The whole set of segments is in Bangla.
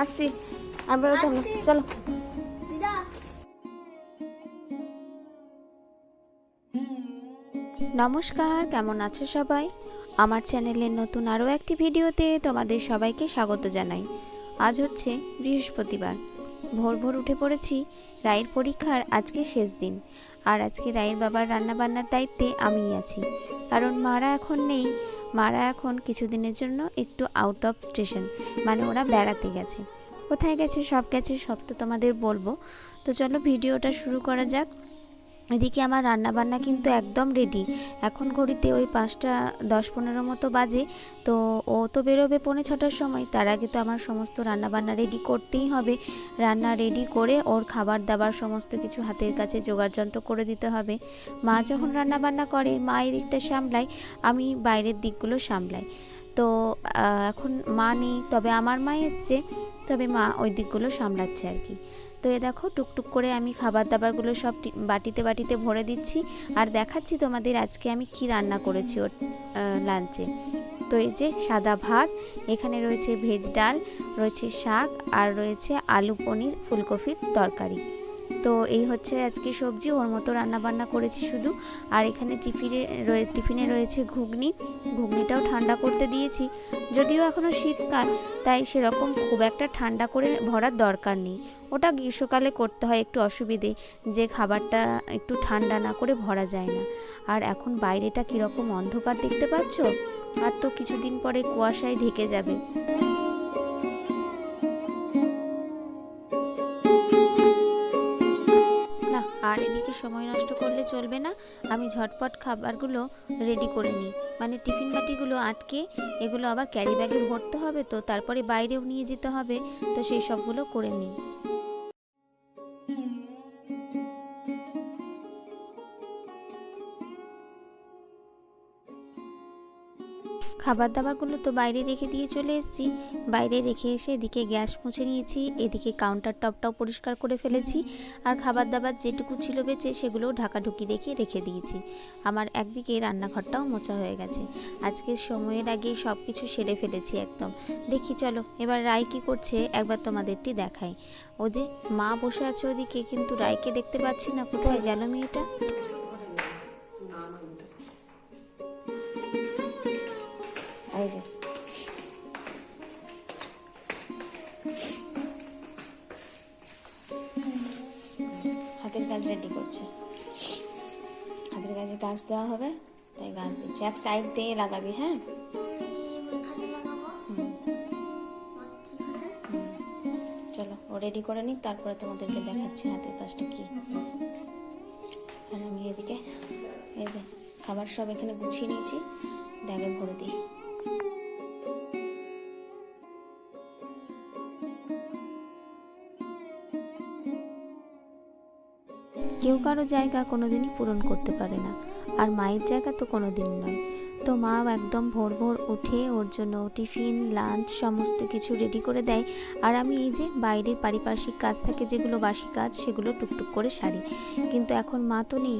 আসছি। আর বেরোতে হবে চলো। নমস্কার কেমন আছো সবাই? আমার চ্যানেলের নতুন আরও একটি ভিডিওতে তোমাদের সবাইকে স্বাগত জানাই। আজ হচ্ছে বৃহস্পতিবার। ভোর ভোর উঠে পড়েছি রায়ের পরীক্ষার আজকে শেষ দিন। আর আজকে রায়ের বাবার রান্নাবান্নার দায়িত্বে আমিই আছি। কারণ মারা এখন নেই মারা এখন কিছুদিনের জন্য একটু আউট অফ স্টেশন মানে ওরা বেড়াতে গেছে। কোথায় গেছে সব গেছে সব তো তোমাদের বলব। তো চলো ভিডিওটা শুরু করা যাক। এদিকে আমার রান্না বান্না কিন্তু একদম রেডি এখন ঘড়িতে ওই পাঁচটা, দশ পনেরো মতো বাজে। তো ও তো বেরোবে পৌনে ছটার সময়। তার আগে তো আমার সমস্ত রান্না বান্না রেডি করতেই হবে। রান্না রেডি করে ওর খাবার দাবার সমস্ত কিছু হাতের কাছে জোগাড় যন্ত্র করে দিতে হবে। মা যখন রান্না বান্না করে, মা এই দিকটা সামলায়, আমি বাইরের দিকগুলো সামলাই। তো এখন মা নেই, তবে আমার মা এসছে। তবে মা ওই দিকগুলো সামলাচ্ছে আর কি। তো এ দেখো, টুকটুক করে আমি খাবার দাবারগুলো সব বাটিতে বাটিতে ভরে দিচ্ছি। আর দেখাচ্ছি তোমাদের আজকে আমি কি রান্না করেছি ওর লাঞ্চে। তো এই যে সাদা ভাত, এখানে রয়েছে ভেজ ডাল, রয়েছে শাক, আর রয়েছে আলু পনির, ফুলকপির তরকারি। তো এই হচ্ছে আজকে সবজি, ওর মতো রান্নাবান্না করেছি শুধু। আর এখানে টিফিনে রয়ে, টিফিনে রয়েছে ঘুগনি। ঘুগনিটাও ঠান্ডা করতে দিয়েছি। যদিও এখনও শীতকাল, তাই সেরকম খুব একটা ঠান্ডা করে ভরার দরকার নেই। ওটা গ্রীষ্মকালে করতে হয় একটু অসুবিধে, যে খাবারটা একটু ঠান্ডা না করে ভরা যায় না। আর এখন বাইরেটা কীরকম অন্ধকার দেখতে পাচ্ছ? আর তো কিছুদিন পরে কুয়াশায় ঢেকে যাবে। সময় নষ্ট করলে চলবে না। আমি ঝটপট খাবারগুলো রেডি করে নিই। মানে টিফিন বাটিগুলো আটকে, এগুলো আবার ক্যারি ব্যাগে ভরতে হবে তো, তারপরে বাইরেও নিয়ে যেতে হবে, তো সেই সবগুলো করে নিই। খাবার দাবারগুলো তো বাইরে রেখে দিয়ে চলে এসেছি। বাইরে রেখে এসে এদিকে গ্যাস মুছে নিয়েছি, এদিকে কাউন্টার টপটাও পরিষ্কার করে ফেলেছি আর খাবার দাবার যেটুকু ছিল বেঁচে সেগুলোও ঢাকাঢুকি রেখে রেখে দিয়েছি। আমার একদিকে রান্নাঘরটাও মোছা হয়ে গেছে। আজকের সময়ের আগে সব কিছু সেরে ফেলেছি একদম। দেখি চলো, এবার রায় কি করছে একবার তোমাদেরটি দেখাই। ও যে মা বসে আছে ওদিকে, কিন্তু রায়কে দেখতে পাচ্ছি না। কোথায় গেল মেয়েটা? এই যে হাতের কাজ রেডি করছে। হাতের কাজে গাছ দেওয়া হবে, তাই গাছ দিচ্ছে। এক সাইড দিয়ে লাগাবি হ্যাঁ? চলো, ও রেডি করে নিক, তারপরে তোমাদেরকে দেখাচ্ছি হাতের কাজটা কি। আর আমি এদিকে, এই যে, খাবার সব এখানে গুছিয়ে নিয়েছি, ব্যাগে ভরে দিই। কেউ কারও জায়গা কোনোদিনই পূরণ করতে পারে না। আর মায়ের জায়গা তো কোনোদিন নয়। তো মা একদম ভোর ভোর উঠে ওর জন্য টিফিন লাঞ্চ সমস্ত কিছু রেডি করে দেয়। আর আমি এই যে বাইরের পারিপার্শ্বিক কাজ থাকে, যেগুলো বাসি কাজ, সেগুলো টুকটুক করে সারি। কিন্তু এখন মা তো নেই।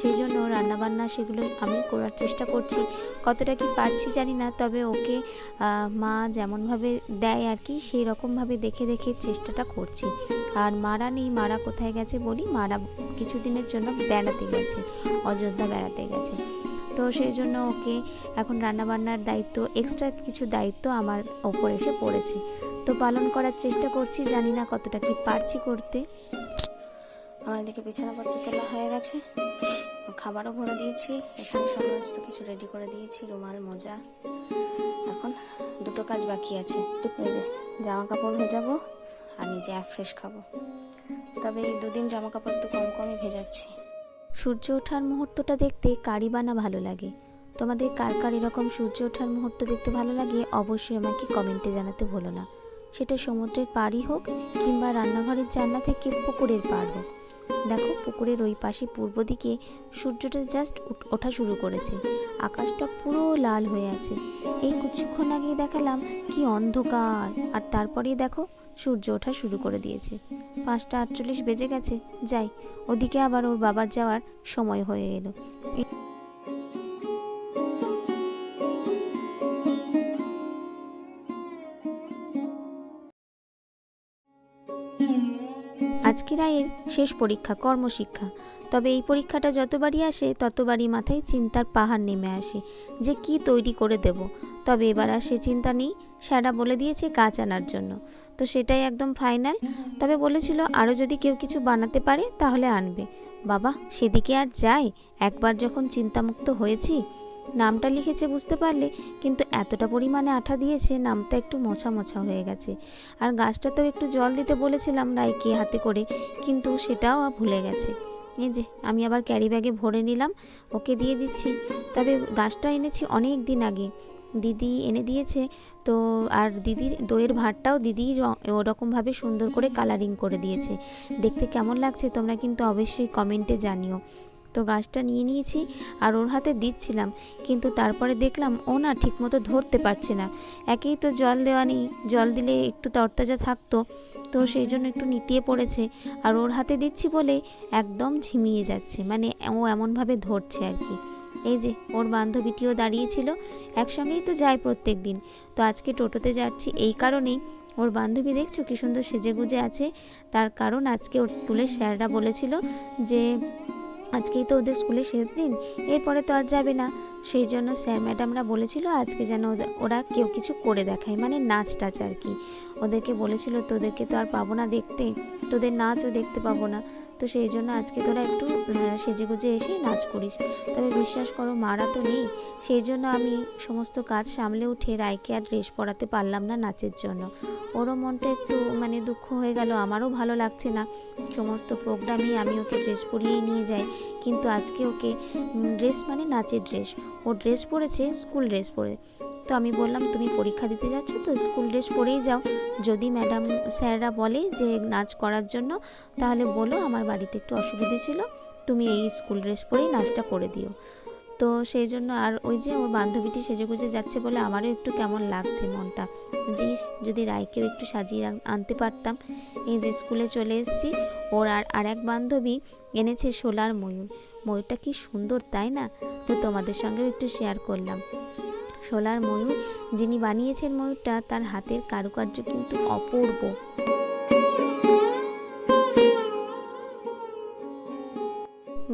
সেই জন্য রান্নাবান্না সেগুলো আমি করার চেষ্টা করছি। কতটা কি পারছি জানি না, তবে ওকে মা যেমনভাবে দেয় আর কি সেই রকমভাবে দেখে দেখে চেষ্টাটা করছি। আর মারা নেই, মারা কোথায় গেছে বলি, মারা কিছুদিনের জন্য বেড়াতে গেছে, অযোধ্যা বেড়াতে গেছে। তো সেই জন্য ওকে এখন রান্নাবান্নার দায়িত্ব এক্সট্রা কিছু দায়িত্ব আমার ওপর এসে পড়েছে। তো পালন করার চেষ্টা করছি, জানি না কতটা কি পারছি করতে। আমার এদিকে বিছানাপত্র তোলা হয়ে গেছে। খাবারও ভরে দিয়েছি, এখানে সমস্ত কিছু রেডি করে দিয়েছি, রুমাল, মোজা। এখন দুটো কাজ বাকি আছে। যে জামা কাপড় ভেজাবো আর নিজে ফ্রেশ খাব। তবে এই দুদিন জামা কাপড় একটু কম কমই ভেজাচ্ছি। সূর্য ওঠার মুহূর্তটা দেখতে কারি বানা ভালো লাগে? তোমাদের কার কার এরকম সূর্য ওঠার মুহূর্ত দেখতে ভালো লাগে অবশ্যই আমাকে কমেন্টে জানাতে ভুলো না। সেটা সমুদ্রের পাড়ই হোক কিংবা রান্নাঘরের জানলা থেকে পুকুরের পাড় হোক। দেখো, পুকুরের ওই পাশে পূর্ব দিকে সূর্যটা জাস্ট ওঠা শুরু করেছে। আকাশটা পুরো লাল হয়ে আছে। এই কিছুক্ষণ আগেই দেখালাম কি অন্ধকার। আর তারপরেই দেখো, সূর্য ওঠা শুরু করে দিয়েছে। পাঁচটা আটচল্লিশ বেজে গেছে। যাই, ওদিকে আবার ওর বাবার যাওয়ার সময় হয়ে এলো। লক্ষ্মী রায়ের শেষ পরীক্ষা, কর্মশিক্ষা। তবে এই পরীক্ষাটা যতবারই আসে, ততবারই মাথায় চিন্তার পাহাড় নেমে আসে যে কি তৈরি করে দেব। তবে এবার আর সে চিন্তা নেই স্যারা বলে দিয়েছে গাছ আনার জন্য। তো সেটাই একদম ফাইনাল। তবে বলেছিল আরও যদি কেউ কিছু বানাতে পারে, তাহলে আনবে। বাবা, সেদিকে আর যায় একবার যখন চিন্তামুক্ত হয়েছি নামটা লিখেছে বুঝতে পারলে, কিন্তু এতটা পরিমাণে আঠা দিয়েছে, নামটা একটু মোছা মোছা হয়ে গেছে। আর গাছটাতেও একটু জল দিতে বলেছিলাম রাইকে হাতে করে, কিন্তু সেটাও ভুলে গেছে। এই যে, আমি আবার ক্যারি ব্যাগে ভরে নিলাম, ওকে দিয়ে দিচ্ছি। তবে গাছটা এনেছি অনেক দিন আগে। দিদি এনে দিয়েছে, তো আর দিদির দইয়ের ভাতটাও দিদি ওরকমভাবে সুন্দর করে কালারিং করে দিয়েছে। দেখতে কেমন লাগছে তোমরা কিন্তু অবশ্যই কমেন্টে জানিও। তো গাছটা নিয়ে নিয়েছি আর ওর হাতে দিচ্ছিলাম। কিন্তু তারপরে দেখলাম ও না ঠিকমতো ধরতে পারছে না। একেই তো জল দেওয়া নেই, জল দিলে একটু তরতাজা থাকতো। তো সেই জন্য একটু নিতিয়ে পড়েছে আর ওর হাতে দিচ্ছি বলে একদম ঝিমিয়ে যাচ্ছে। মানে ও এমনভাবে ধরছে আর কি। এই যে ওর বান্ধবীটিও দাঁড়িয়েছিল, একসঙ্গেই তো যায় প্রত্যেক দিন। তো আজকে টোটোতে যাচ্ছি এই কারণেই। ওর বান্ধবী দেখছ কি সুন্দর সেজে গুজে আছে? তার কারণ আজকে ওর স্কুলের স্যাররা বলেছিল যে আজকেই তো ওদের স্কুলে শেষ দিন, এরপরে তো আর যাবে না। সেই জন্য স্যার, ম্যাডামরা বলেছিল আজকে যেন ওরা কেউ কিছু করে দেখায় মানে নাচ টাচ আর কি। ওদেরকে বলেছিল, তোদেরকে তো আর পাবো না দেখতে, তোদের নাচও দেখতে পাবো না। তো সেই জন্য আজকে তোরা একটু আহ, সেজেগুজে এসে নাচ করিস। তবে বিশ্বাস করো মারা তো নেই। সেই জন্য আমি সমস্ত কাজ সামলে উঠে রায়কে আর ড্রেস পরাতে পারলাম না নাচের জন্য। ওরও মনটা একটু মানে দুঃখ হয়ে গেল। আমারও ভালো লাগছে না। সমস্ত প্রোগ্রামেই আমি ওকে ড্রেস পরিয়েই নিয়ে যাই। কিন্তু আজকে ওকে ড্রেস মানে নাচের ড্রেস। ও ড্রেস পরেছে স্কুল ড্রেস পরে। তো আমি বললাম, তুমি পরীক্ষা দিতে যাচ্ছ তো, স্কুল ড্রেস পরেই যাও। যদি ম্যাডাম স্যাররা বলে যে নাচ করার জন্য, তাহলে বলো আমার বাড়িতে একটু অসুবিধে ছিল, তুমি এই স্কুল ড্রেস পরেই নাচটা করে দিও। তো সেই জন্য আর ওই যে ওর বান্ধবীটি সেজেগুজে যাচ্ছে বলে আমারও একটু কেমন লাগছে মনটা। যে যদি রায়কেও একটু সাজিয়ে আনতে পারতাম। এই যে স্কুলে চলে এসেছি, ওর আর আর এক বান্ধবী এনেছে সোলার ময়ূর। ময়ূরটা কি সুন্দর, তাই না? তো তোমাদের সঙ্গেও একটু শেয়ার করলাম। সোলার ময়ূর যিনি বানিয়েছেন ময়ূরটা তার হাতের কারুকার্য কিন্তু অপূর্ব।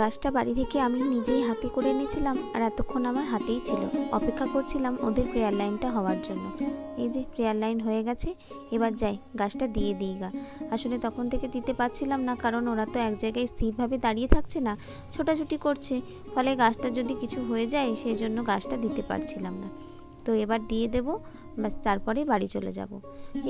গাছটা বাড়ি থেকে আমি নিজেই হাতে করে এনেছিলাম আর এতক্ষণ আমার হাতেই ছিল। অপেক্ষা করছিলাম ওদের প্রেয়ার লাইনটা হওয়ার জন্য। এই যে প্রেয়ার লাইন হয়ে গেছে, এবার যাই, গাছটা দিয়ে দিই গা। আসলে তখন থেকে দিতে পারছিলাম না, কারণ ওরা তো এক জায়গায় স্থিরভাবে দাঁড়িয়ে থাকছে না, ছোটাছুটি করছে। ফলে গাছটা যদি কিছু হয়ে যায় সেই জন্য গাছটা দিতে পারছিলাম না। তো এবার দিয়ে দেবো ব্যাস তারপরে বাড়ি চলে যাব।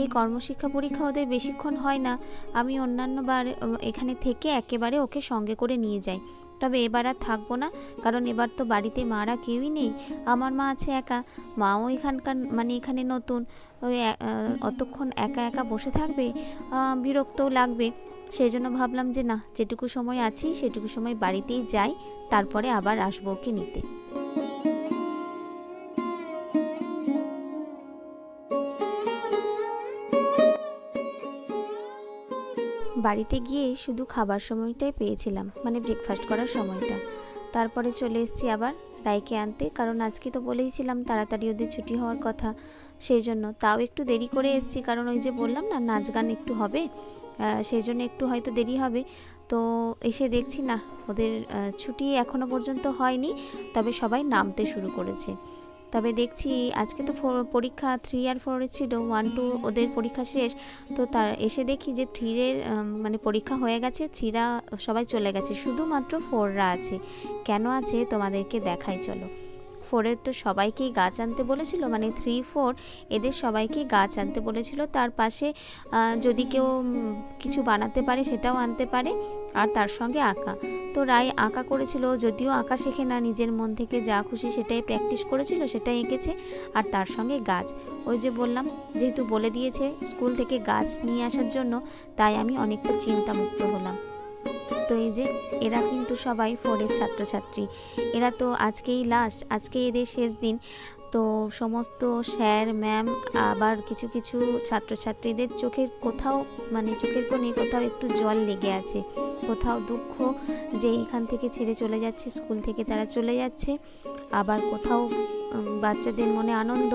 এই কর্মশিক্ষা পরীক্ষা ওদের বেশিক্ষণ হয় না। আমি অন্যান্য বার এখানে থেকে একেবারে ওকে সঙ্গে করে নিয়ে যাই। তবে এবার আর থাকব না, কারণ এবার তো বাড়িতে মারা কেউই নেই। আমার মা আছে একা, মাও এখানকার মানে এখানে নতুন। ওই অতক্ষণ একা একা বসে থাকবে বিরক্তও লাগবে। সেই জন্য ভাবলাম যে না, যেটুকু সময় আছি, সেটুকু সময় বাড়িতেই যাই, তারপরে আবার আসব ওকে নিতে। বাড়িতে গিয়ে শুধু খাবার সময়টাই পেয়েছিলাম মানে ব্রেকফাস্ট করার সময়টা। তারপরে চলে এসেছি আবার রায়কে আনতে, কারণ আজকে তো বলেইছিলাম তাড়াতাড়ি ওদের ছুটি হওয়ার কথা। সেই জন্য তাও একটু দেরি করে এসেছি, কারণ ওই যে বললাম না, নাচ গান একটু হবে সেই জন্য একটু হয়তো দেরি হবে। তো এসে দেখছি না, ওদের ছুটি এখনও পর্যন্ত হয়নি, তবে সবাই নামতে শুরু করেছে। তবে দেখছি আজকে তো পরীক্ষা থ্রি আর ফোরের ছিল ওয়ান টু ওদের পরীক্ষা শেষ। তো তার, এসে দেখি যে থ্রিরের মানে পরীক্ষা হয়ে গেছে থ্রিরা সবাই চলে গেছে, শুধুমাত্র ফোররা আছে। কেন আছে? তোমাদেরকে দেখাই, চলো। ফোরের তো সবাইকেই গাছ আনতে বলেছিল মানে থ্রি, ফোর এদের সবাইকেই গাছ আনতে বলেছিল। তার পাশে যদি কেউ কিছু বানাতে পারে সেটাও আনতে পারে, আর তার সঙ্গে আঁকা। তো রায় আঁকা করেছিল, যদিও আঁকা শেখে না, নিজের মন থেকে যা খুশি সেটাই প্র্যাকটিস করেছিল, সেটাই এঁকেছে, আর তার সঙ্গে গাছ। ওই যে বললাম, যেহেতু বলে দিয়েছে, স্কুল থেকে গাছ নিয়ে আসার জন্য, তাই আমি অনেকটা চিন্তামুক্ত হলাম। তো এই যে, এরা কিন্তু সবাই ফোরের ছাত্রছাত্রী। এরা তো আজকেই লাস্ট আজকে এদের শেষ দিন। তো সমস্ত স্যার ম্যাম আবার কিছু কিছু ছাত্রছাত্রীদের চোখের কোথাও মানে চোখের কোণে কোথাও একটু জল লেগে আছে। কোথাও দুঃখ যে এখান থেকে ছেড়ে চলে যাচ্ছে, স্কুল থেকে তারা চলে যাচ্ছে। আবার কোথাও বাচ্চাদের মনে আনন্দ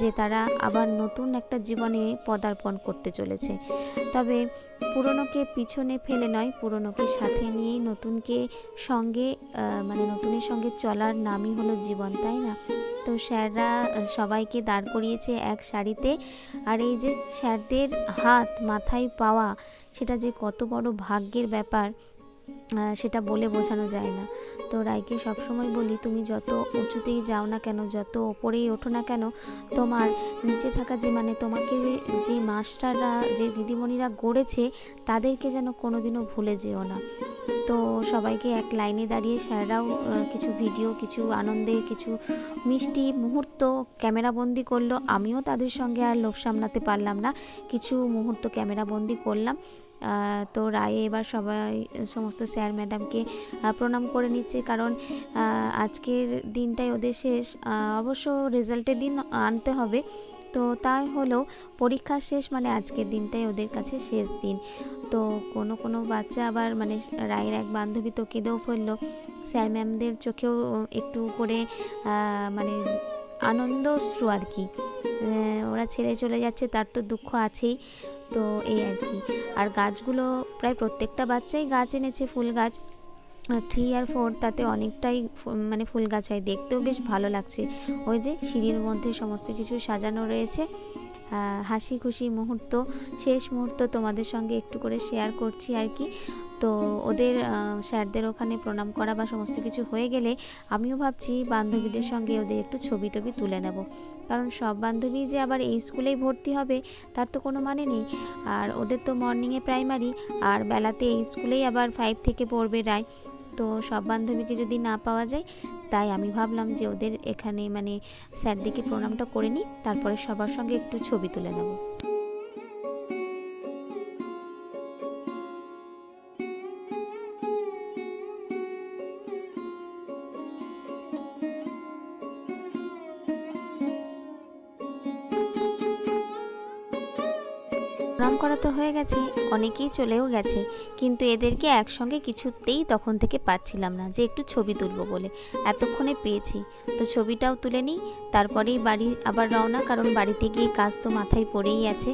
যে তারা আবার নতুন একটা জীবনে পদার্পণ করতে চলেছে। তবে পুরনোকে পিছনে ফেলে নয়, পুরনোকে সাথে নিয়েই নতুনকে সঙ্গে মানে নতুনের সঙ্গে চলার নামই হলো জীবন, তাই না? তো স্যাররা সবাইকে দাঁড় করিয়েছে এক শাড়িতে আর এই যে স্যারদের হাত মাথায় পাওয়া, সেটা যে কত বড় ভাগ্যের ব্যাপার সেটা বলে বোঝানো যায় না। তো রায়কে সবসময় বলি, তুমি যত উঁচুতেই যাও না কেন, যত ওপরেই ওঠো না কেন, তোমার নিচে থাকা যে মানে তোমাকে যে মাস্টাররা, যে দিদিমণিরা গড়েছে, তাদেরকে যেন কোনোদিনও ভুলে যেও না। তো সবাইকে এক লাইনে দাঁড়িয়ে স্যাররাও কিছু ভিডিও, কিছু আনন্দের কিছু মিষ্টি মুহূর্ত ক্যামেরাবন্দি করল। আমিও তাদের সঙ্গে আর লোভ সামলাতে পারলাম না। কিছু মুহূর্ত ক্যামেরাবন্দি করলাম। তো রায়ে এবার সবাই, সমস্ত স্যার ম্যাডামকে প্রণাম করে নিচ্ছে। কারণ আজকের দিনটাই ওদের শেষ। অবশ্য রেজাল্টের দিন আনতে হবে। তো তাই হলো পরীক্ষা শেষ মানে আজকের দিনটাই ওদের কাছে শেষ দিন। তো কোনো কোনো বাচ্চা আবার মানে রায়ের এক বান্ধবী তো কেঁদেও ফেলল স্যার ম্যামদের চোখেও একটু করে মানে আনন্দশ্রু আর কি। ওরা ছেড়ে চলে যাচ্ছে, তার তো দুঃখ আছেই। তো এই আর কি। আর গাছগুলো প্রায় প্রত্যেকটা বাচ্চাই গাছ এনেছে, ফুল গাছ। থ্রি আর ফোর তাতে অনেকটাই মানে ফুল গাছ হয়। দেখতেও বেশ ভালো লাগছে। ওই যে সিঁড়ির মধ্যে সমস্ত কিছু সাজানো রয়েছে। হাসি খুশি মুহূর্ত, শেষ মুহূর্ত তোমাদের সঙ্গে একটু করে শেয়ার করছি আর কি। তো ওদের স্যারদের ওখানে প্রণাম করা বা সমস্ত কিছু হয়ে গেলে আমিও ভাবছি বান্ধবীদের সঙ্গে ওদের একটু ছবি টবি তুলে নেব। কারণ সব বান্ধবী যে আবার এই স্কুলেই ভর্তি হবে, তার তো কোনো মানে নেই। আর ওদের তো মর্নিংয়ে প্রাইমারি আর বেলাতে এই স্কুলেই আবার ফাইভ থেকে পড়বে রায়। তো সব বান্ধবীকে যদি না পাওয়া যায়, তাই আমি ভাবলাম যে ওদের এখানে মানে স্যারদিকে প্রণামটা করে নিই, তারপরে সবার সঙ্গে একটু ছবি তুলে নেব। তো হয়ে গেছে, অনেকেই চলেও গেছে, কিন্তু এদেরকে একসঙ্গে কিছুতেই তখন থেকে পাচ্ছিলাম না যে একটু ছবি তুলবো বলে। এতক্ষণে পেয়েছি। তো ছবিটাও তুলে নিই, তারপরেই বাড়ি আবার রওনা, কারণ বাড়িতে গিয়ে কাজ তো মাথায় পড়েই আছে।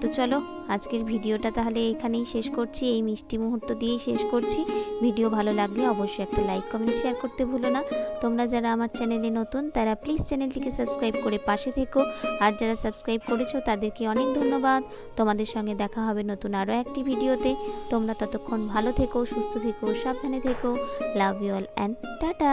তো চলো, আজকের ভিডিওটা তাহলে এখানেই শেষ করছি। এই মিষ্টি মুহূর্ত দিয়েই শেষ করছি। ভিডিও ভালো লাগলে অবশ্যই একটা লাইক, কমেন্ট, শেয়ার করতে ভুলো না। তোমরা যারা আমার চ্যানেলে নতুন, তারা প্লিজ চ্যানেলটিকে সাবস্ক্রাইব করে পাশে থেকো। আর যারা সাবস্ক্রাইব করেছ, তাদেরকে অনেক ধন্যবাদ। তোমাদের সঙ্গে দেখা হবে নতুন আরও একটি ভিডিওতে। তোমরা ততক্ষণ ভালো থেকো, সুস্থ থেকো, সাবধানে থেকো। Love you all and tata